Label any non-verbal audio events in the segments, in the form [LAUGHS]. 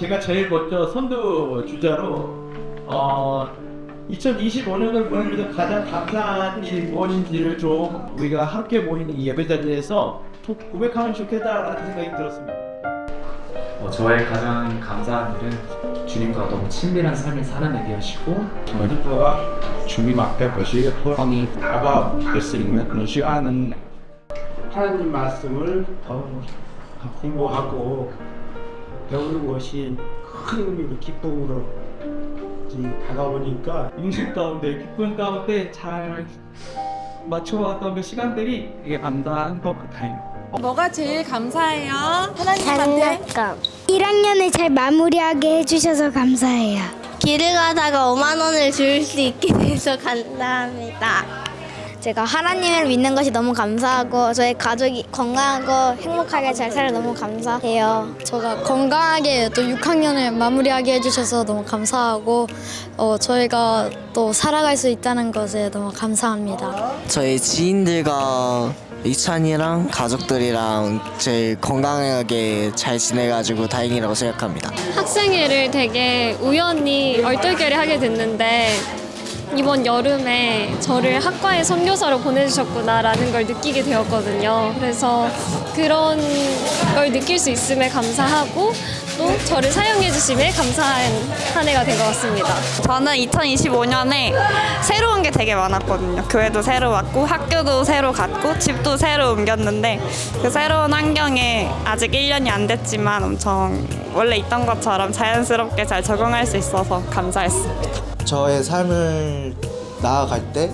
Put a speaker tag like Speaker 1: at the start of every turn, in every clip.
Speaker 1: 제가 제일 먼저 선두 주자로 어 2025년을 보내면서 가장 감사한 일이 무엇인지를 좀 우리가 함께 모이는 이 예배 자리에서 좀 고백하면 좋겠다라는 생각이 들었습니다.
Speaker 2: 어, 저의 가장 감사한 일은 주님과 너무 친밀한 삶을 살아내게 하시고
Speaker 1: 저희가 주님 앞에 것이 허랑이 다가올 수 있는 그런 시간은 하나님 말씀을 더 공부하고 배우는 것이 큰 의미로 기쁨으로 다가오니까 인식 가운데 기쁨 가운데 잘 맞춰왔던 그 시간들이 되게 감사한 것 같아요.
Speaker 3: 뭐가 제일 감사해요? 하나님한테?
Speaker 4: 장난감. 1학년을 잘 마무리하게 해주셔서 감사해요.
Speaker 5: 길을 가다가 5만 원을 줄 수 있게 돼서 감사합니다.
Speaker 4: 제가 하나님을 믿는 것이 너무 감사하고 저희 가족이 건강하고 행복하게 잘 살아 너무 감사해요.
Speaker 6: 제가 건강하게 또 6학년을 마무리하게 해주셔서 너무 감사하고 어, 저희가 또 살아갈 수 있다는 것에 너무 감사합니다.
Speaker 7: 저희 지인들과 이찬이랑 가족들이랑 제일 건강하게 잘 지내가지고 다행이라고 생각합니다.
Speaker 6: 학생회를 되게 우연히 얼떨결에 하게 됐는데 이번 여름에 저를 학과의 선교사로 보내주셨구나라는 걸 느끼게 되었거든요. 그래서 그런 걸 느낄 수 있음에 감사하고 또 저를 사용해 주심에 감사한 한 해가 된 것 같습니다.
Speaker 3: 저는 2025년에 새로운 게 되게 많았거든요. 교회도 새로 왔고 학교도 새로 갔고 집도 새로 옮겼는데 그 새로운 환경에 아직 1년이 안 됐지만 엄청 원래 있던 것처럼 자연스럽게 잘 적응할 수 있어서 감사했습니다.
Speaker 8: 저의 삶을 나아갈 때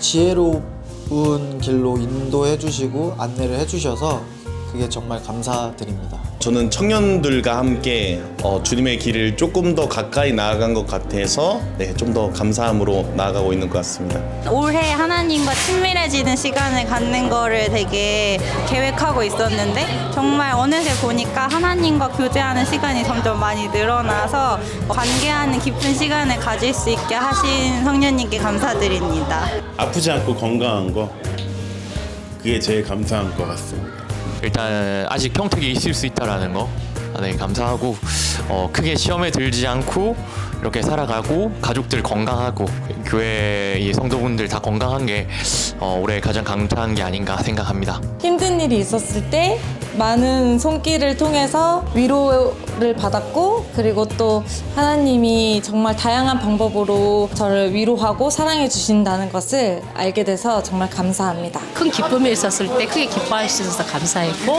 Speaker 8: 지혜로운 길로 인도해 주시고 안내를 해 주셔서 그게 정말 감사드립니다.
Speaker 9: 저는 청년들과 함께 어, 주님의 길을 조금 더 가까이 나아간 것 같아서 네, 좀 더 감사함으로 나아가고 있는 것 같습니다.
Speaker 3: 올해 하나님과 친밀해지는 시간을 갖는 거를 되게 계획하고 있었는데 정말 어느새 보니까 하나님과 교제하는 시간이 점점 많이 늘어나서 관계하는 깊은 시간을 가질 수 있게 하신 성령님께 감사드립니다.
Speaker 10: 아프지 않고 건강한 거 그게 제일 감사한 것 같습니다.
Speaker 11: 일단 아직 평택에 있을 수 있다라는 거 네, 감사하고 어, 크게 시험에 들지 않고 이렇게 살아가고 가족들 건강하고 교회의 성도분들 다 건강한 게 어, 올해 가장 감사한 게 아닌가 생각합니다.
Speaker 12: 힘든 일이 있었을 때 많은 손길을 통해서 위로를 받았고 그리고 또 하나님이 정말 다양한 방법으로 저를 위로하고 사랑해 주신다는 것을 알게 돼서 정말 감사합니다.
Speaker 13: 큰 기쁨이 있었을 때 크게 기뻐해 주셔서 감사했고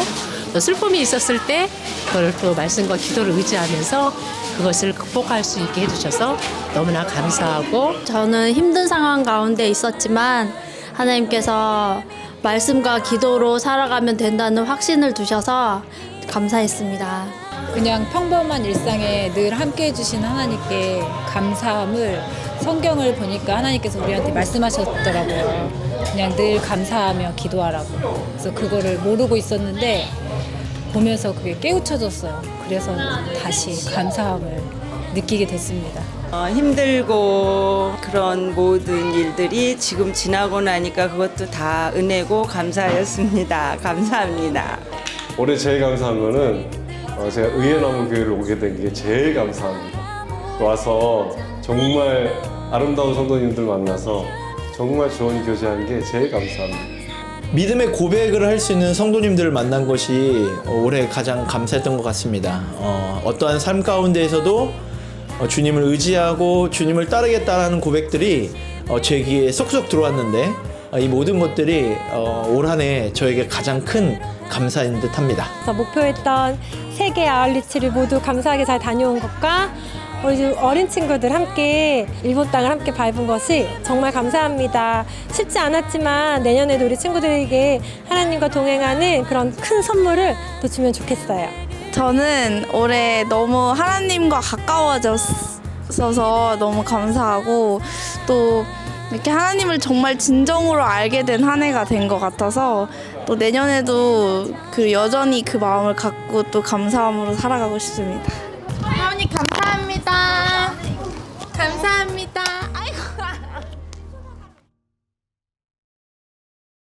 Speaker 13: 또 슬픔이 있었을 때 그걸 또 말씀과 기도를 의지하면서 그것을 극복할 수 있게 해주셔서 너무나 감사하고
Speaker 6: 저는 힘든 상황 가운데 있었지만 하나님께서 말씀과 기도로 살아가면 된다는 확신을 두셔서 감사했습니다.
Speaker 12: 그냥 평범한 일상에 늘 함께 해주신 하나님께 감사함을 성경을 보니까 하나님께서 우리한테 말씀하셨더라고요. 그냥 늘 감사하며 기도하라고. 그래서 그거를 모르고 있었는데 보면서 그게 깨우쳐졌어요. 그래서 다시 감사함을 느끼게 됐습니다.
Speaker 3: 어, 힘들고 그런 모든 일들이 지금 지나고 나니까 그것도 다 은혜고 감사였습니다. [LAUGHS] 감사합니다.
Speaker 14: 올해 제일 감사한 거는 어, 제가 의예나무 교회를 오게 된 게 제일 감사합니다. 와서 정말 아름다운 성도님들 만나서 정말 좋은 교제한 게 제일 감사합니다.
Speaker 8: 믿음의 고백을 할 수 있는 성도님들을 만난 것이 올해 가장 감사했던 것 같습니다. 어, 어떠한 삶 가운데에서도 어, 주님을 의지하고 주님을 따르겠다라는 고백들이 어, 제 귀에 쏙쏙 들어왔는데 어, 이 모든 것들이 어, 올 한해 저에게 가장 큰 감사인 듯합니다.
Speaker 12: 목표했던 세계 아울리치를 모두 감사하게 잘 다녀온 것과 우리 어린 친구들 함께 일본 땅을 함께 밟은 것이 정말 감사합니다. 쉽지 않았지만 내년에도 우리 친구들에게 하나님과 동행하는 그런 큰 선물을 또 주면 좋겠어요.
Speaker 5: 저는 올해 너무 하나님과 가까워졌어서 너무 감사하고 또 이렇게 하나님을 정말 진정으로 알게 된 한 해가 된 것 같아서 또 내년에도 그 여전히 그 마음을 갖고 또 감사함으로 살아가고 싶습니다. 할머니 감사합니다. 감사합니다.